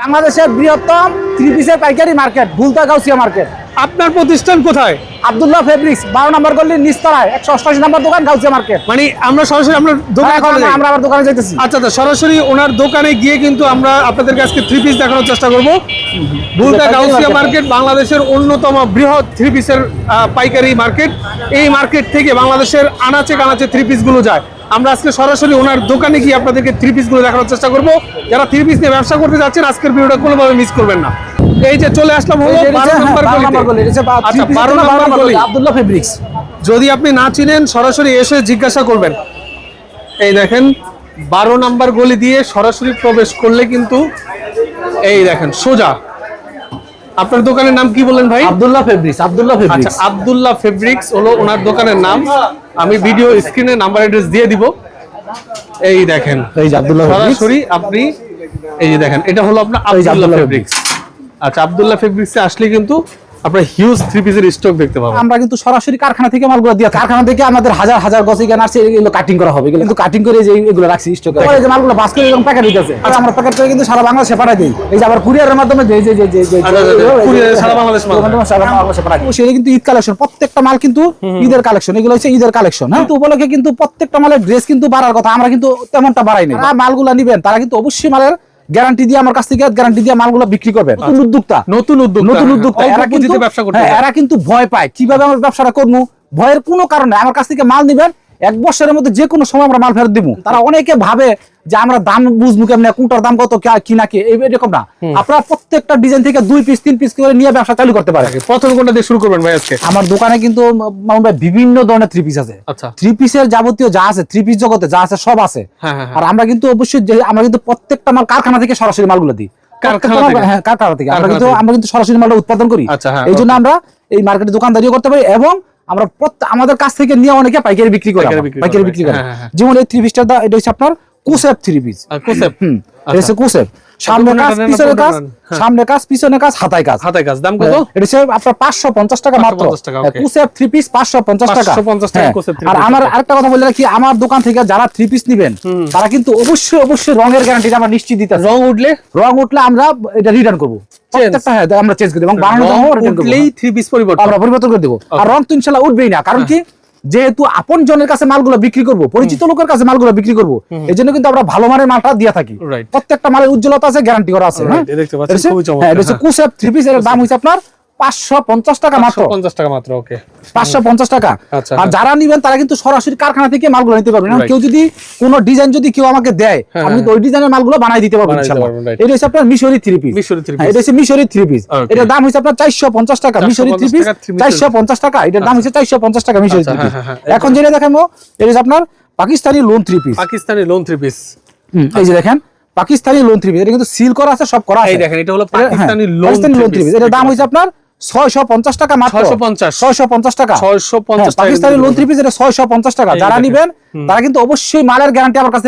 বাংলাদেশের বৃহত্তম থ্রি পিসের পাইকারি মার্কেট ভুলতা গাউসিয়া মার্কেট আপনার প্রতিষ্ঠান কোথায়? আব্দুল্লাহ ফেব্রিক্স বারো নম্বর গল্লি নিস্তারায় একশো অষ্টাশি নম্বর দোকান গাউসিয়া মার্কেট। মানে আমরা সরাসরি দোকানে এখন চলে যাই। আমরা দোকানে যেতেছি আচ্ছা আচ্ছা সরাসরি ওনার দোকানে গিয়ে কিন্তু আমরা আপনাদেরকে আজকে থ্রি পিস দেখানোর চেষ্টা করব। পাইকারি মার্কেট। মার্কেট। বাংলাদেশের অন্যতম বৃহৎ থ্রি পিসের পাইকারি মার্কেট। এই মার্কেট থেকে বাংলাদেশের আনাচে কানাচে থ্রি পিসগুলো যায়। আমরা আজকে সরাসরি ওনার দোকানে গিয়ে আপনাদেরকে থ্রি পিসগুলো দেখানোর চেষ্টা করব। যারা থ্রি পিস নিয়ে ব্যবসা করতে যাচ্ছেন আজকের ভিডিওটা কোনোভাবে মিস করবেন না। এই যে চলে আসলাম হলো এই যে বারো হচ্ছে, নম্বর হ্যাঁ, বারো নম্বর গলি, গলিতে। আচ্ছা three piece বারো এর জন্য নম্বর গলি আব্দুল্লাহ ফেব্রিক্স। যদি আপনি না চিনেন সরাসরি এসে জিজ্ঞাসা করবেন। এই দেখেন বারো নাম্বার গলি দিয়ে সরাসরি প্রবেশ করলে কিন্তু এই দেখেন সোজা। আপনার দোকানের নাম কি বলেন ভাই? আব্দুল্লাহ ফেব্রিক্স আব্দুল্লাহ ফেব্রিক্স আচ্ছা ফেব্রিক্স। আব্দুল্লাহ ফেব্রিক্স হলো ওনার দোকানের নাম। আমি ভিডিও স্ক্রিনে নাম্বার অ্যাড্রেস দিয়ে দিব। এই দেখেন এই যে আব্দুল্লাহ ফেব্রিক্স। সরাসরি আপনি এই যে দেখেন এটা হলো আপনার আব্দুল্লাহ ফেব্রিক্স। আচ্ছা আব্দুল্লাহ ফেব্রিক্সে আসলে কিন্তু আপনার হিউজ থ্রি পিসের স্টক দেখতে পাবেন। আমরা কিন্তু সরাসরি কারখানা থেকে মালগুলো দিয়ে কারখানা থেকে আমাদের হাজার হাজার গছ এখানে আসছে এগুলো কাটিং করা হবে। কিন্তু কাটিং করে যে এগুলো রাখছি স্টক এই যে মালগুলো বাস করে এরকম প্যাকেট দিতেছে। আচ্ছা। আমরা প্যাকেট করে কিন্তু সারা বাংলাদেশে পাঠাই দিই। এই যে আবার কুরিয়ারের মাধ্যমে যে যে যে যে যে আচ্ছা, আচ্ছা, courier সারা বাংলাদেশ মাল। সারা বাংলাদেশে পাঠাই দিই। সেটা কিন্তু ঈদ কালেকশন প্রত্যেকটা মাল কিন্তু ঈদের কালেকশন এগুলো হচ্ছে ঈদের কালেকশন হ্যাঁ? তো উপলক্ষে কিন্তু প্রত্যেকটা মালের ড্রেস কিন্তু বাড়ার কথা। আমরা কিন্তু তেমনটা বাড়াই না মালগুলো নিবেন তারা কিন্তু অবশ্যই মালের গ্যারান্টি দিয়ে আমার কাছ থেকে গ্যারান্টি দিয়ে মালগুলো বিক্রি করবে নতুন উদ্যোক্তা। নতুন উদ্যোগ নতুন উদ্যোক্তা অল্প এরা কিন্তু ব্যবসা করতে হ্যাঁ, এরা কিন্তু ভয় পায়। কীভাবে আমার ব্যবসাটা করব? ভয়ের কোনো কারণে আমার কাছ থেকে মাল নিবেন এক বছরের মধ্যে যে কোনো সময় আমরা মাল ফেরত দিব। তারা অনেকে ভাবে যে আমরা দাম বুঝব কেমন কোনটার দাম কত কে- কি না কি এরকম না। আপনারা প্রত্যেকটা ডিজাইন থেকে দুই পিস তিন পিস করে নিয়ে ব্যবসা চালু করতে পারে প্রথম কোনটা দিয়ে শুরু করবেন ভাই আজকে? আমার দোকানে কিন্তু ভাই বিভিন্ন ধরনের থ্রি পিস আছে। আচ্ছা। থ্রি পিসের যাবতীয় যা আছে থ্রি পিস জগতে যা আছে সব আছে। হ্যাঁ, হ্যাঁ, হ্যাঁ। আর আমরা কিন্তু অবশ্যই যে- আমরা কিন্তু প্রত্যেকটা মাল কারখানা থেকে সরাসরি মালগুলো দিই। কারখানা মাল- থেকে? কারখানা থেকে। আমরা কিন্তু আমরা কিন্তু সরাসরি মালটা উৎপাদন করি। আচ্ছা, এই জন্য আমরা এই মার্কেটে দোকানদারিও করতে পারি এবং আমরা প্রত্যেক- আমাদের কাছ থেকে নিয়ে অনেকে পাইকারি বিক্রি করে পাইকারি বিক্রি করে, হ্যাঁ, হ্যাঁ, হ্যাঁ। যেমন এই থ্রি পিসটা এটা হচ্ছে আপনার কুসেপ থ্রি পিস কোসেপ হুম। এটা হচ্ছে কুসেপ সামনে কাজ পিছনে কাজ হ্যাঁ। সামনে কাজ পিছনে কাজ হাতায় কাজ। হাতায় কাজ। দাম কত? এটা হচ্ছে আপনার পাঁচশো পঞ্চাশ টাকা মাত্র। 550 টাকা, okay. কুসেপ থ্রি পিস পাঁচশো পঞ্চাশ টাকা। 550 টাকা হ্যাঁ, three আর আমার আরেকটা কথা বলে রাখি আমার দোকান থেকে যারা থ্রি পিস নিবেন তারা কিন্তু অবশ্যই অবশ্যই রঙের গ্যারান্টি আমরা নিশ্চিত দিতে রং উঠলে? রং উঠলে আমরা এটা রিটার্ন করব। প্রত্যেকটা হ্যাঁ আমরা চেঞ্জ করে দেবো। এবং বানানো করব। উঠলেই পিস পরিবর্তন। আমরা পরিবর্তন করে দেবো। আর রং তো ইনশাল্লাহ উঠবেই না। কারণ কি? যেহেতু আপন জনের কাছে মালগুলো বিক্রি করব পরিচিত লোকের কাছে মালগুলো বিক্রি করব এই জন্য কিন্তু আমরা ভালো মানের মালটা দিয়ে থাকি প্রত্যেকটা মালের উজ্জ্বলতা আছে গ্যারান্টি করা আছে হ্যাঁ? এটা হচ্ছে-। কুসেপ থ্রি পিস এর দাম হচ্ছে আপনার পাঁচশো পঞ্চাশ টাকা মাত্র। পঞ্চাশ টাকা মাত্র ওকে পাঁচশো পঞ্চাশ টাকা। আচ্ছা, আর হ্যাঁ। যারা নিবেন তারা কিন্তু সরাসরি কারখানা থেকে মালগুলো নিতে পারবেন। কেউ যদি কোনো ডিজাইন যদি কেউ আমাকে দেয় হ্যাঁ, আমি হ্যাঁ। ওই ডিজাইনের মালগুলো বানাই দিতে পারব বানাই দিতে ইনশাআল্লাহ। পারবেন, right. এটা হচ্ছে আপনার মিশরি থ্রি পিস মিশরি three হ্যাঁ, piece। এটা হচ্ছে মিশরি থ্রি পিস এটার দাম হচ্ছে আপনার চারশো পঞ্চাশ টাকা। মিশরি থ্রি পিস টাকা three piece। চারশো পঞ্চাশ টাকা। এটার দাম হচ্ছে চারশো পঞ্চাশ টাকা মিশরি আচ্ছা, থ্রি পিস। এখন যেটা দেখাবো এটা হচ্ছে আপনার Pakistani lawn three piece Pakistani lawn three piece এই যে দেখেন পাকিস্তানি লোন থ্রি পিস এটা কিন্তু সিল করা আছে সব করা আছে। এই দেখেন, এটা হলো পাকিস্তানি লোন থ্রি। পিস এটার দাম হচ্ছে আপনার ছয়শো পঞ্চাশ টাকা মাত্র। ছয়শো পঞ্চাশ। টাকা। 650 হ্যাঁ, পাকিস্তানি লোন থ্রি পিস এটা ছয়শো পঞ্চাশ টাকা। যারা নিবেন তারা কিন্তু অবশ্যই মালের গ্যারান্টি আমার কাছে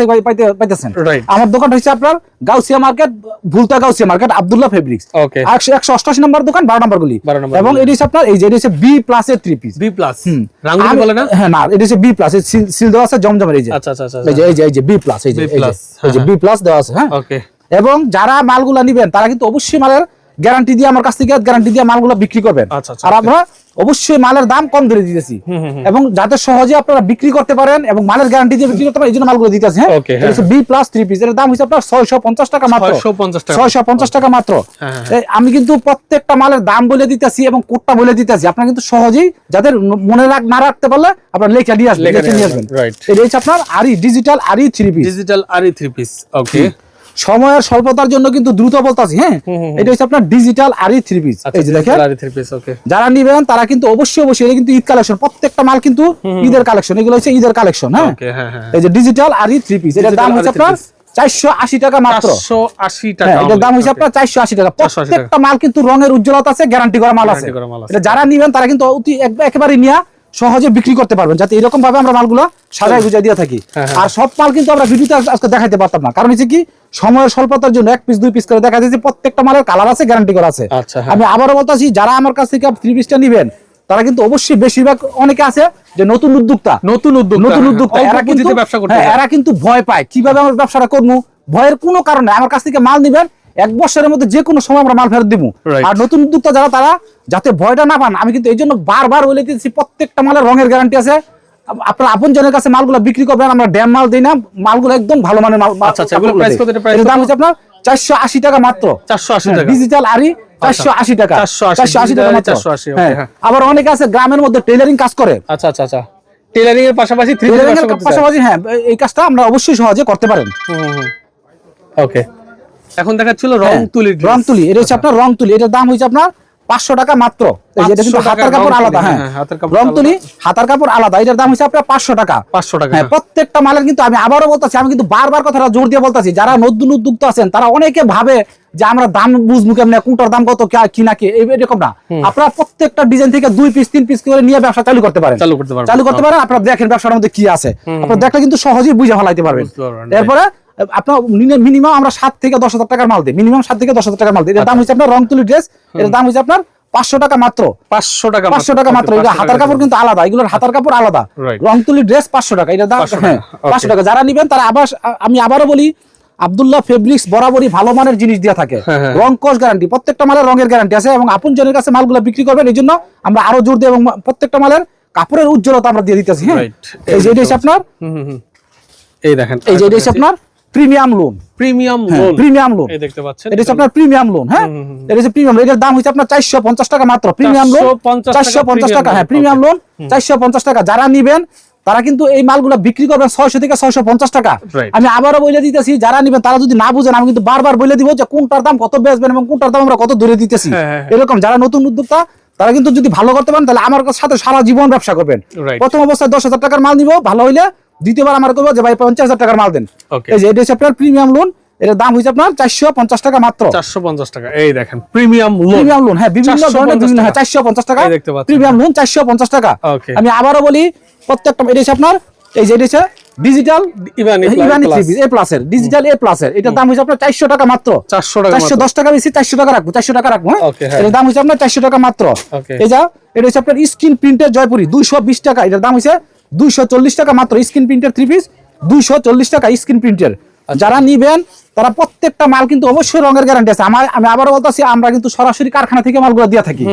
পাইতেছেন। আমার দোকানটা হচ্ছে আপনার Gausia market Bhulta Gausia market Abdullah fabrics একশো অষ্টাশি নম্বর দোকান বারো নম্বর গুলি। এবং এটি হচ্ছে আপনার এই যে এটি হচ্ছে বি প্লাস এর থ্রি পিস বি প্লাস বলে না? হ্যাঁ না এটা হচ্ছে বি প্লাস সিল দেওয়া আছে জমজমের এই যে। এই যে এই যে বি প্লাস এই যে B এই যে- plus, এই যে হ্যাঁ, বি প্লাস দেওয়া আছে হ্যাঁ। এবং যারা মালগুলা নিবেন তারা কিন্তু অবশ্যই মালের গ্যারান্টি দিয়ে আমার কাছ থেকে গ্যারান্টি দিয়ে মালগুলো বিক্রি করবেন। আচ্ছা, আচ্ছা, আর আমরা অবশ্যই মালের দাম কম ধরে দিতেছি। এবং যাতে সহজে আপনারা বিক্রি করতে পারেন এবং মালের গ্যারান্টি দিয়ে বিক্রি করতে পারেন এই জন্য মালগুলো দিতেছি হ্যাঁ? হ্যাঁ, বি প্লাস থ্রি পিস এর দাম হচ্ছে আপনার ছয়শো পঞ্চাশ টাকা মাত্র। 650 টাকা। ছয়শো পঞ্চাশ টাকা মাত্র। হ্যাঁ, হ্যাঁ। এই আমি কিন্তু প্রত্যেকটা মালের দাম বলে দিতেছি এবং কোডটা বলে দিতেছি। আপনারা কিন্তু সহজেই যাদের মনে রাখ না রাখতে পারলে আপনার লেখা নিয়ে আসবেন লেখা নিয়ে আসবেন. এটা হচ্ছে আপনার aari digital aari three piece digital aari three piece okay সময়ের স্বল্পতার জন্য কিন্তু দ্রুত বলতাছি হ্যাঁ? এটা হচ্ছে আপনার ডিজিটাল আরি থ্রি পিস এই যে দেখেন। যারা নিবেন তারা কিন্তু অবশ্যই অবশ্যই এটা কিন্তু ঈদ কালেকশন প্রত্যেকটা মাল কিন্তু ঈদের কালেকশন এগুলো হচ্ছে ঈদের কালেকশন হ্যাঁ? ওকে হ্যাঁ হ্যাঁ এই যে ডিজিটাল আরি থ্রি পিস এটার দাম হচ্ছে আপনার চারশো আশি টাকা মাত্র। 480 টাকা হ্যাঁ এটার দাম হচ্ছে আপনার চারশো আশি টাকা। প্রত্যেকটা মাল কিন্তু রঙের উজ্জ্বলতা আছে গ্যারান্টি করা মাল আছে। Guarantee করা মাল আছে। এটা যারা নিবেন তারা কিন্তু একেবারে নিয়ে সহজে বিক্রি করতে পারবেন যাতে এরকম ভাবে আমরা মালগুলো সাজায় গুজাই দিয়ে থাকি। হ্যাঁ, হ্যাঁ। আর সব মাল কিন্তু আমরা ভিডিওতে আজকে দেখাইতে পারতাম না। কারণ হচ্ছে কি সময়ের স্বল্পতার জন্য এক পিস দুই পিস করে দেখা যাচ্ছে প্রত্যেকটা মালের কালার আছে গ্যারান্টি করা আছে। আচ্ছা, হ্যাঁ। আমি আবারও বলতেছি যারা আমার কাছ থেকে থ্রি পিসটা নিবেন তারা কিন্তু অবশ্যই বেশিরভাগ অনেকে আছে যে নতুন উদ্যোক্তা। নতুন উদ্যোক্তা, নতুন হ্যাঁ, উদ্যোক্তা এরা কিন্তু ব্যবসা করতে হ্যাঁ, এরা কিন্তু ভয় পায় কীভাবে আমার ব্যবসাটা করব? ভয়ের কোনো কারণে আমার কাছ থেকে মাল নিবেন এক বছরের মধ্যে যে কোনো সময় আমরা মাল ফেরত দিব। আর নতুন উদ্যোক্তা যারা তারা যাতে ভয়টা না পান আমি কিন্তু এই জন্য বারবার বলে দিচ্ছি প্রত্যেকটা মালের রঙের গ্যারান্টি আছে। আপ- আপনার আপন জনের কাছে মালগুলো বিক্রি করবেন আমরা ড্যাম মাল দিই না মালগুলো একদম ভালো মানের মাল আচ্ছা, আচ্ছা, দাম হচ্ছে আপনার চারশো আশি টাকা মাত্র। চারশো আশি টাকা। ডিজিটাল আরি চারশো আশি টাকা। চারশো আশি টাকা মাত্র। 480, okay, হ্যাঁ হ্যাঁ। আবার অনেকে আছে গ্রামের মধ্যে টেলারিং কাজ করে। আচ্ছা আচ্ছা আচ্ছা। টেলারিং এর পাশাপাশি টেলারিং এর পাশাপাশি হ্যাঁ এই কাজটা আমরা অবশ্যই সহজে করতে পারেন। ওকে এখন দেখাচ্ছিল রং হ্যাঁ, তুলি রং তুলি এটা হচ্ছে আপনার রং তুলি। এটার দাম হচ্ছে আপনার পাঁচশো টাকা মাত্র। এই কিন্তু হাতার কাপড় আলাদা হ্যাঁ। হ্যাঁ, রং তুলি হাতার কাপড় আলাদা। এটার দাম হচ্ছে আপনার পাঁচশো টাকা। পাঁচশো টাকা হ্যাঁ প্রত্যেকটা মালের কিন্তু আমি আবারও বলতেছি আমি কিন্তু বারবার কথাটা জোর দিয়ে বলতেছি যারা নতুন উদ্যোক্তা আছেন তারা অনেকে ভাবে যে আমরা দাম বুঝব কেমনে কোনটার দাম কত কে- কি না কি এরকম না। আপনারা প্রত্যেকটা ডিজাইন থেকে দুই পিস তিন পিস করে নিয়ে ব্যবসা চালু করতে পারেন। চালু করতে পারবেন। চালু করতে পারেন আপনারা দেখেন ব্যবসার মধ্যে কি আছে। আপনারা দেখলে কিন্তু সহজেই বুঝে ফেলাইতে পারবেন, এরপরে আপনার মিনিমাম আমরা সাত থেকে দশ হাজার টাকার মাল দিই। মিনিমাম সাত থেকে দশ হাজার টাকার মাল দিই। এটার দাম হচ্ছে আপনার রং তুলি ড্রেস এটার দাম হচ্ছে আপনার পাঁচশো টাকা মাত্র। পাঁচশো টাকা পাঁচশো টাকা মাত্র। এটা হাতার কাপড় কিন্তু আলাদা। এগুলোর হাতার কাপড় আলাদা। ড্রেস পাঁচশো টাকা। এটা দাম 500 হ্যাঁ পাঁচশো টাকা। যারা নিবেন তারা আবার আমি আবারও বলি আব্দুল্লাহ ফেব্রিক্স বরাবরই ভালো মানের জিনিস দিয়ে থাকে। হ্যাঁ, হ্যাঁ। রং কস গ্যারান্টি প্রত্যেকটা মালের রঙের গ্যারান্টি আছে এবং আপন জনের কাছে মালগুলো বিক্রি করবেন এই জন্য আমরা আরও জোর দিই এবং প্রত্যেকটা মালের কাপড়ের উজ্জ্বলতা আমরা দিয়ে দিতেছি। হ্যাঁ? এই যে আপনার। এই দেখেন। এই যে এটা হচ্ছে আপনার প্রিমিয়াম লোন। প্রিমিয়াম হ্যাঁ লোন। Premium lawn. এই দেখতে পাচ্ছেন এটা হচ্ছে আপনার প্রিমিয়াম লোন হ্যাঁ? এটা হচ্ছে প্রিমিয়াম এটার দাম হচ্ছে আপনার টাকা মাত্র প্রিমিয়াম লোন। 450 টাকা হ্যাঁ প্রিমিয়াম লোন। টাকা। যারা নিবেন তারা কিন্তু এই মালগুলো বিক্রি করবেন ছয়শো থেকে ছয়শো পঞ্চাশ টাকা। আমি আবারও বলে দিতেছি যারা নিবেন তারা যদি না বুঝেন আমি কিন্তু বারবার বলে দিব যে কোনটার দাম কত বেচবেন এবং কোনটার দাম আমরা কত ধরে দিতেছি। হ্যাঁ, এরকম যারা নতুন উদ্যোক্তা তারা কিন্তু যদি ভালো করতে পারেন তাহলে আমার সাথে সারা জীবন ব্যবসা করবেন। প্রথম অবস্থায় দশ হাজার টাকার মাল নিব ভালো হইলে দ্বিতীয়বার আমার করব যে ভাই পঞ্চাশ হাজার টাকার মাল দেন। এই যে এটা হচ্ছে আপনার প্রিমিয়াম লোন এটার দাম হচ্ছে আপনার চারশো পঞ্চাশ টাকা মাত্র। চারশো পঞ্চাশ টাকা এই দেখেন প্রিমিয়াম লোন প্রিমিয়াম লোন হ্যাঁ বিভিন্ন ধরনের বিভিন্ন হ্যাঁ চারশো পঞ্চাশ টাকা দেখতে পাচ্ছেন। প্রিমিয়াম লোন চারশো পঞ্চাশ টাকা। আমি আবারও বলি প্রত্যেকটা এটা হচ্ছে আপনার এই যে এটা হচ্ছে ডিজিটাল এ প্লাসের ডিজিটাল এ প্লাসের এটার দাম হচ্ছে আপনার চারশো টাকা মাত্র। 400 টাকা চারশো। দশ টাকা বেশি চারশো টাকা রাখব চারশো টাকা রাখব হ্যাঁ? হ্যাঁ। এটার দাম হচ্ছে আপনার চারশো টাকা মাত্র. এই যা এটা হচ্ছে আপনার স্ক্রিন প্রিন্টের জয়পুরি দুইশো বিশ টাকা। এটার দাম হচ্ছে দুইশো চল্লিশ টাকা মাত্র স্ক্রিন প্রিন্টের থ্রি পিস দুইশো চল্লিশ টাকা স্ক্রিন প্রিন্টের আচ্ছা। যারা নিবেন তারা প্রত্যেকটা মাল কিন্তু অবশ্যই রঙের গ্যারান্টি আছে। আমার আমি আবারও বলতেছি আমরা কিন্তু সরাসরি কারখানা থেকে মালগুলো দিয়ে থাকি।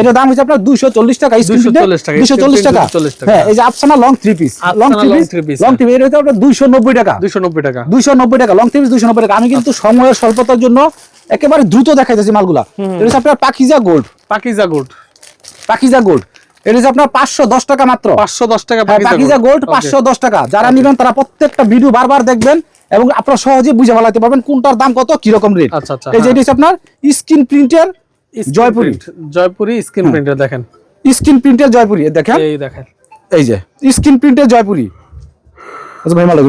এটার দাম হচ্ছে আপনার দুইশো চল্লিশ টাকা স্ক্রিন 240 টাকা, দুইশো চল্লিশ টাকা। হ্যাঁ এই যে Afsana long three piece long three piece long. Three এটা আপনার দুইশো নব্বই টাকা। দুইশো নব্বই টাকা। দুইশো নব্বই টাকা। লং টেবিল দুইশো নব্বই টাকা। আমি কিন্তু সময়ের স্বল্পতার জন্য একেবারে দ্রুত দেখাইতেছি মালগুলা। এটা হচ্ছে আপনার Pakiza gold Pakiza gold Pakiza gold এটা হচ্ছে আপনার পাঁচশো দশ টাকা মাত্র। পাঁচশো দশ টাকা হ্যাঁ, পাকিজা গোল্ড পাঁচশো দশ টাকা যারা নিবেন তারা প্রত্যেকটা ভিডিও বারবার দেখবেন এবং আপনারা সহজে বুঝে ফেলাতে পারবেন কোনটার দাম কত কীরকম রেট আচ্ছা, আচ্ছা, এই যে হ্যাঁ। এটা হচ্ছে আপনার স্ক্রিন প্রিন্টের জয়পুরি। জয়পুরি স্ক্রিন প্রিন্টার দেখেন। স্ক্রিন প্রিন্টের জয়পুরি দেখেন। এই দেখেন। এই যে স্ক্রিন প্রিন্টের জয়পুরি। আচ্ছা ভাই মালা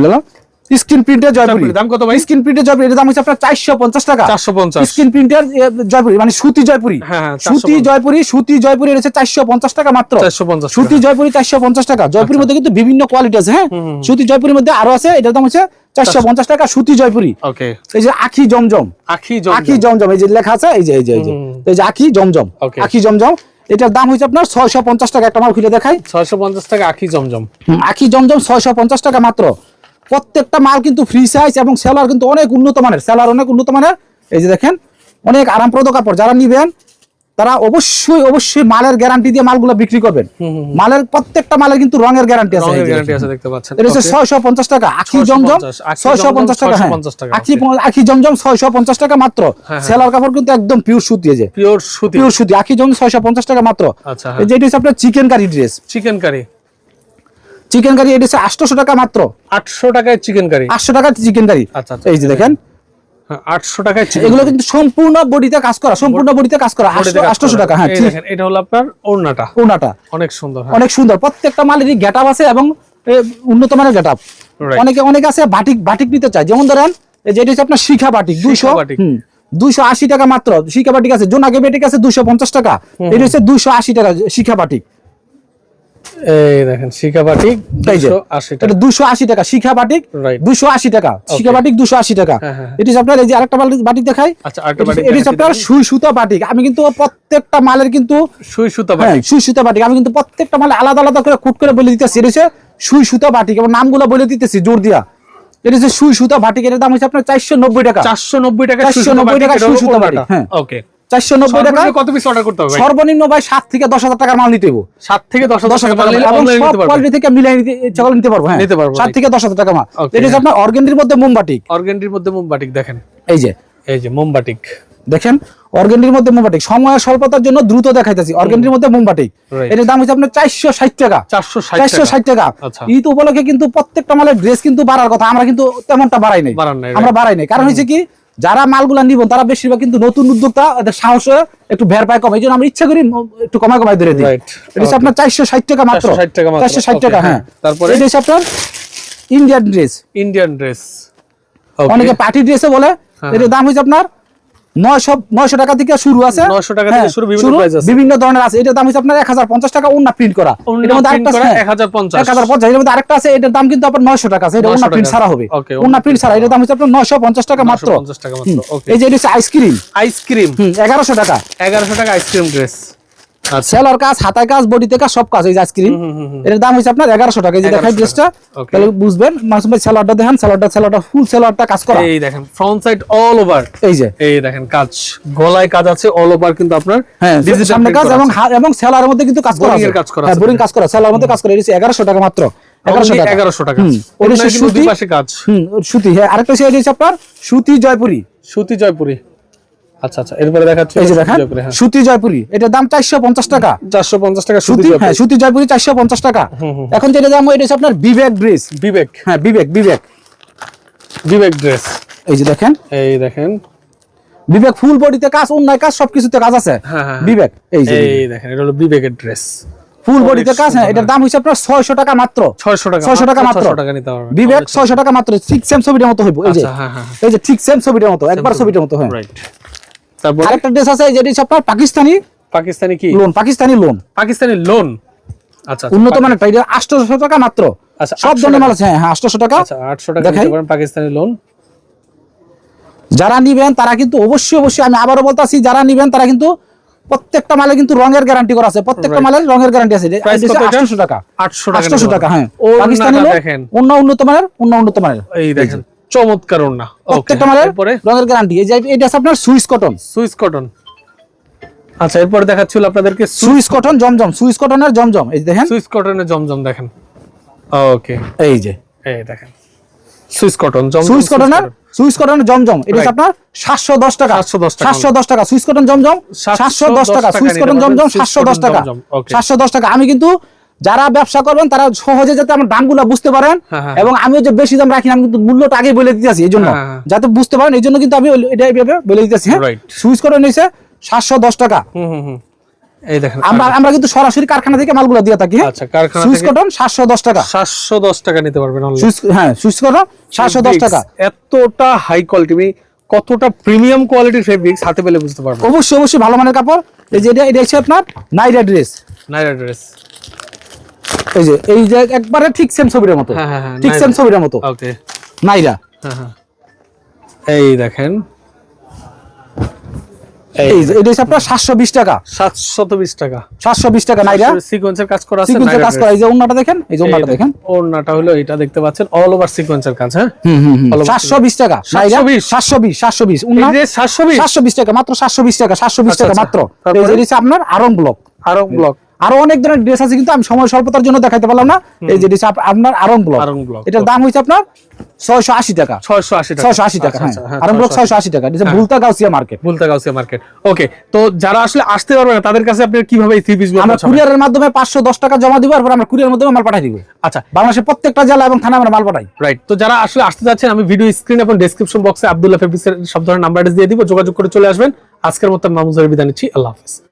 স্ক্রিন প্রিন্টের জয়পুরি। দাম কত ভাই? স্ক্রিন প্রিন্টের জয়পুরি। এর দাম হচ্ছে আপনার চারশো পঞ্চাশ টাকা। 450 স্ক্রিন প্রিন্টের জয়পুরি মানে সুতি জয়পুরি। হ্যাঁ, হ্যাঁ, সুতি জয়পুরি সুতি জয়পুরি এটা হচ্ছে চারশো পঞ্চাশ টাকা মাত্র। 450 সুতি জয়পুরি চারশো পঞ্চাশ টাকা। জয়পুরির মধ্যে কিন্তু বিভিন্ন কোয়ালিটি আছে হ্যাঁ? সুতি জয়পুরির মধ্যে আরও আছে এটার দাম হচ্ছে চারশো পঞ্চাশ টাকা সুতি জয়পুরি। ওকে। এই যে আখি জমজম। আখি আখি জমজম এই যে লেখা আছে এই যে এই যে এই যে। এই যে আখি জমজম। আখি জমজম এটার দাম হচ্ছে আপনার ছয়শো পঞ্চাশ টাকা একটা মাল খুলে দেখাই। ছয়শো পঞ্চাশ টাকা আখি জমজম। আখি জমজম ছয়শো পঞ্চাশ টাকা মাত্র। প্রত্যেকটা মাল কিন্তু ফ্রি সাইজ এবং সেলার কিন্তু অনেক উন্নত মানের সেলার অনেক উন্নত মানের। এই যে দেখেন অনেক আরামপ্রদ কাপড়। যারা নিবেন তারা অবশ্যই অবশ্যই মালের গ্যারান্টি দিয়ে মালগুলো বিক্রি করবেন। মালের প্রত্যেকটা মালের কিন্তু রঙের গ্যারান্টি আছে। এই গ্যারান্টি আছে দেখতে পাচ্ছেন। এটা হচ্ছে Okay. ছয়শো পঞ্চাশ টাকা আখি জমজম 650 ছয়শো পঞ্চাশ টাকা হ্যাঁ। 650 টাকা, আখি আখি জমজম ছয়শো পঞ্চাশ টাকা মাত্র। হ্যাঁ। সেলার কাপড় কিন্তু একদম পিওর সুতি যে। পিওর সুতি। পিওর সুতি আখি জমজম ছয়শো পঞ্চাশ টাকা মাত্র। আচ্ছা, এই যে এটা হচ্ছে আপনার chikankari dress chikankari chikankari এটা হচ্ছে আটশোশো টাকা মাত্র। আটশো টাকায় চিকেন কারি আটশো টাকা চিকেন কারি আচ্ছা। এই যে দেখেন। হ্যাঁ, আটশো টাকায় এগুলো কিন্তু সম্পূর্ণ বডিতে কাজ করা সম্পূর্ণ বডিতে কাজ করা আটশোশো টাকা হ্যাঁ এই ঠিক। দেখেন এটা হলো আপনার ওড়নাটা। ওনাটা অনেক সুন্দর হ্যাঁ। অনেক সুন্দর। প্রত্যেকটা মালেরই গেট আছে এবং উন্নত মানের গেট অনেকে অনেকে আছে বাটিক বাটিক নিতে চায়। যেমন ধরেন হচ্ছে আপনার শিখা বাটিক দুইশো দুইশো আশি টাকা মাত্র। শিখা বাটিক আছে। জোনাকে বেটিক আছে দুইশো পঞ্চাশ টাকা। এটা হচ্ছে দুইশো আশি টাকা শিখা বাটিক। এই দেখেন শিকা বাটি এই যে দুশো আশি টাকা। এটা দুশো আশি টাকা শিখা বাটিক দুশো আশি টাকা শিখা বাটিক দুশো আশি টাকা। হ্যাঁ, হ্যাঁ, এটি আপনার এই যে আরেকটা বাটিক- বাটিক দেখাই আরেকটা বাটিক এটি আপনার সুই সুতা বাটিক। আমি কিন্তু প্রত্যেকটা মালের কিন্তু সুই সুতা হ্যাঁ সুই সুতা বাটিক। আমি কিন্তু প্রত্যেকটা মালে আলাদা আলাদা করে কুট করে বলে দিতেছি। এটা হচ্ছে সুই সুতা বাটিক এবং নামগুলো বলে দিতেছি জোর দিয়া। এটা হচ্ছে সুই সুতা বাটিক। এর দাম হচ্ছে আপনার চারশো নব্বই টাকা। চারশো নব্বই টাকা 490 টাকা সুই সুতা বাটিক, হ্যাঁ। ওকে চারশো নব্বই টাকা। কত পিস অর্ডার করতে হবে সর্বনিম্ন ভাই সাত থেকে দশ হাজার টাকার মাল নিতে সাত থেকে দশ দশ হাজার হাজার টাকা টাকা এবং সব কোয়ালিটি থেকে মিলাই নিতে নিতে পারব হ্যাঁ। নিতে পারব, সাত থেকে দশ হাজার টাকা মাল। এটা হচ্ছে আপনার অর্গেন্ডির মধ্যে মোমবাটিক অর্গেন্ডির মধ্যে মোমবাটিক দেখেন। এই যে। এই যে মোমবাটিক দেখেন অর্গেন্ডির মধ্যে মোমবাটিক সময় স্বল্পতার জন্য দ্রুত দেখাইতেছি। অর্গেন্ডির মধ্যে মোমবাটিক. এটার দাম হচ্ছে আপনার চারশো ষাট টাকা। চারশো ষাট টাকা। আচ্ছা। ঈদ উপলক্ষে কিন্তু প্রত্যেকটা মালের ড্রেস কিন্তু বাড়ার কথা। আমরা কিন্তু তেমনটা বাড়াই নাই। আমরা. বাড়াই নাই। কারণ হচ্ছে কি? যারা মালগুলো নিব তারা বেশিরভাগ কিন্তু নতুন উদ্যোক্তা এদের সাহস একটু ভের পায় কম এই জন্য আমরা ইচ্ছা করি একটু কমায় কমায় ধরে দিই এটা আপনার চারশো ষাট টাকা মাত্র 460 টাকা মাত্র। চারশো ষাট টাকা হ্যাঁ হ্যাঁ। তারপরে? এটা আপনার ইন্ডিয়ান ড্রেস ইন্ডিয়ান ড্রেস অনেকে পার্টি ড্রেসে বলে হ্যাঁ। এটার দাম হয়েছে আপনার নয়শো নয়শো টাকা থেকে শুরু আছে। 900 টাকা থেকে শুরু, বিভিন্ন price আছে। বিভিন্ন ধরনের আছে। এটার দাম হচ্ছে আপনার এক হাজার পঞ্চাশ টাকা অন্য প্রিন্ট করা। এটার মধ্যে আরেকটা আছে, 1050 এক হাজার পঞ্চাশ। এটার মধ্যে আরেকটা আছে এটার দাম কিন্তু আপনার নয়শো টাকা আছে। এটা 900 প্রিন্ট ছাড়া হবে। Okay, অন্য অন্য প্রিন্ট ছাড়া। এটার দাম হচ্ছে আপনার নয়শো পঞ্চাশ টাকা মাত্র। 950 টাকা মাত্র, হুম। okay। এই যে এটা হচ্ছে আইসক্রিম আইসক্রিম এগারোশো টাকা। এগারোশো টাকা আইসক্রিম ড্রেস সেলার কাজ হাতায় কাজ বডিতে কাজ সব কাজ এই যে আইসক্রিম এটার দাম হচ্ছে আপনার এগারোশো টাকা এই যে দেখাই ড্রেসটা তাহলে বুঝবেন মাসুম ভাই সেলারটা দেখেন সেলারটা সেলারটা ফুল সেলারটা কাজ করা। এই দেখেন ফ্রন্ট সাইড অল ওভার এই যে। এই দেখেন কাজ গলায় কাজ আছে অল ওভার কিন্তু আপনার হ্যাঁ সামনে কাজ এবং। এবং সেলারের মধ্যে কিন্তু কাজ করা আছে। কাজ করা হ্যাঁ। বোরিং কাজ করা সেলার মধ্যে কাজ করা। এটা এগারোশো টাকা মাত্র। এগারোশো টাকা। 1100 টাকা। হুম, এটা ওনার হচ্ছে কিন্তু দুই সুতি পাশে কাজ। সুতি। হ্যাঁ আরেকটা আপনার সুতি জয়পুরি। সুতি জয়পুরি। আচ্ছা আচ্ছা এরপরে দেখাচ্ছি এই যে দেখেন হ্যাঁ। সুতি জয়পুরি এটার দাম চারশো পঞ্চাশ টাকা। 450 টাকা সুতি সুতি হ্যাঁ সুতি জয়পুরি চারশো পঞ্চাশ টাকা। এখন যেটা দাম এটা আপনার বিবেক ড্রেস। বিবেক। হ্যাঁ বিবেক বিবেক। বিবেক ড্রেস। এই যে দেখেন। এই দেখেন। বিবেক ফুল বডিতে কাজ অন্যায় কাজ সবকিছুতে কাজ আছে। হ্যাঁ, হ্যাঁ, বিবেক এই যে এই দেখেন এটা হলো বিবেকের ড্রেস। ফুল বডিতে কাজ হ্যাঁ এটার দাম হচ্ছে আপনার ছয়শো টাকা মাত্র। 600 টাকা 600 টাকা মাত্র। 600 টাকা নিতে পারবেন বিবেক ছয়শো টাকা মাত্র ঠিক সেম ছবিটার মতো হইব এই যে। আচ্ছা, হ্যাঁ, হ্যাঁ, এই যে ঠিক সেম ছবিটার মতো একবার ছবিটার মতো হ্যাঁ। রাইট তারপর? আরেকটা ড্রেস আছে যেটা হচ্ছে আপনার পাকিস্তানি পাকিস্তানি কি? Lawn Pakistani lawn. Pakistani lawn? আচ্ছা আচ্ছা, উন্নত মানের এটা আটশোশো টাকা মাত্র। আচ্ছা, সব 800 ধরনের মাল আছে হ্যাঁ হ্যাঁ আটশোশো টাকা। আচ্ছা 800 টাকা। নিতে পারেন পাকিস্তানি লোন। যারা নিবেন তারা কিন্তু অবশ্যই অবশ্যই আমি আবারও বলতাছি যারা নিবেন তারা কিন্তু প্রত্যেকটা মালে কিন্তু রঙের গ্যারান্টি করা আছে। প্রত্যেকটা. মালের রঙের গ্যারান্টি আছে। Price 800 টাকা। 800 টাকা 800 টাকা হ্যাঁ। পাকিস্তানি লোন দেখেন। অন্য উন্নত মানের অন্য উন্নত মানের। এই দেখেন। চমৎকার ওড়না। প্রত্যেকটা মালের রঙের গ্যারান্টি এই যে এটা আছে আপনার সুইস কটন। Swiss cotton. আচ্ছা এরপরে দেখাচ্ছিল আপনাদেরকে সুইস কটন জমজম সুইস কটনের জমজম। এই দেখেন। সুইস কটনের জমজম দেখেন। ওকে এই যে। এই দেখেন। সুইস কটন জমজম সুইস কটনের সুইস কটনের জমজম। এটা আপনার সাতশো দশ টাকা। 710 টাকা। সাতশো দশ টাকা। সুইস কটন জমজম? 710 সাতশো দশ টাকা সুইস কটন জমজম Swiss সাতশো দশ cotton টাকা। জমজম, okay. সাতশো দশ টাকা। আমি কিন্তু যারা ব্যবসা করবেন তারা সহজে যাতে আমার দামগুলো বুঝতে পারেন হ্যাঁ, হ্যাঁ। এবং আমিও যে বেশি দাম রাখি আমি কিন্তু মূল্যটা আগে বলে দিতেছি এই জন্য। হ্যাঁ। যাতে বুঝতে পারেন এই জন্য কিন্তু আমি এটা এইভাবে বলে দিতেছি হ্যাঁ. সুইস কটন নিয়েছে সাতশো দশ টাকা। হুম হুম হুম। এই দেখেন আমরা আমরা কিন্তু সরাসরি কারখানা থেকে মালগুলো দিয়ে থাকি? আচ্ছা, কারখানা সুইস কটন সাতশো দশ টাকা। নিতে পারবেন। হ্যাঁ কটন সাতশো দশ Fabrics, টাকা। এতটা হাই কোয়ালিটি কতটা প্রিমিয়াম কোয়ালিটির ফেব্রিক্স হাতে পেলে বুঝতে পারবেন অবশ্যই অবশ্যই ভালো মানের কাপড়। এই যে এটা এটা হচ্ছে আপনার নাইরা ড্রেস নাইরা ড্রেস এই যে এই যে একবারে ঠিক সেম ছবির মতো। হ্যাঁ, হ্যাঁ, হ্যাঁ, ঠিক সেম ছবির মতো। ওকে নাইরা। হ্যাঁ হ্যাঁ। এই দেখেন। এই এই এটা হচ্ছে আপনার সাতশো বিশ টাকা। সাতশত বিশ টাকা। সাতশো বিশ টাকা নাইরা। সিকোয়েন্সের কাজ করা আছে সিকুয়েন্সের কাজ করা এই যে ওন্নাটা দেখেন এই যে ওন্নাটা দেখেন। ওড়নাটা হলো এটা দেখতে পাচ্ছেন অল ওভার সিকোয়েন্সের কাজ হ্যাঁ? হুম হুম হুম। All over সাতশো বিশ টাকা নাইরা? 720 সাতশো বিশ সাতশো বিশ। এই যে সাতশো বিশ। সাতশো বিশ টাকা মাত্র সাতশো বিশ টাকা সাতশো বিশ আচ্ছা, টাকা আচ্ছা। মাত্র। এই যে আপনার আরং ব্লক আরও ব্লক আরও অনেক ধরনের ড্রেস আছে কিন্তু আমি সময় স্বল্পতার জন্য দেখাতে পারলাম না। এই যে আপনার আরং ব্লক এটার দাম হচ্ছে আপনার ছয়শো আশি টাকা। ছয়শো আশি টাকা। ছয়শো আশি টাকা আচ্ছা, হ্যাঁ। আচ্ছা, হ্যাঁ, আরং ব্লক 680 ছয়শো আশি টাকা। এটা Bhulta Gausia market Bhulta Gausia market okay তো যারা আসলে আসতে পারবে না তাদের কাছে আপনি কীভাবে এই থ্রি পিস আমরা কুরিয়ারের মাধ্যমে পাঁচশো দশ টাকা জমা দিব এরপর আমরা কুরিয়ারের মাধ্যমে মাল পাঠাই দিব। আচ্ছা। বাংলাদেশের প্রত্যেকটা জেলা এবং থানা আমরা মাল পাঠাই। রাইট তো যারা আসলে আসতে যাচ্ছেন আমি ভিডিও স্ক্রিন এবং ডেসক্রিপশন বক্সে আব্দুল্লাহ ফেব্রিক্সের সব ধরনের নাম্বার দিয়ে দিব যোগাযোগ করে চলে আসবেন। আজকের মতো মামুজের বিদায় নিচ্ছি আল্লাহ হাফিজ।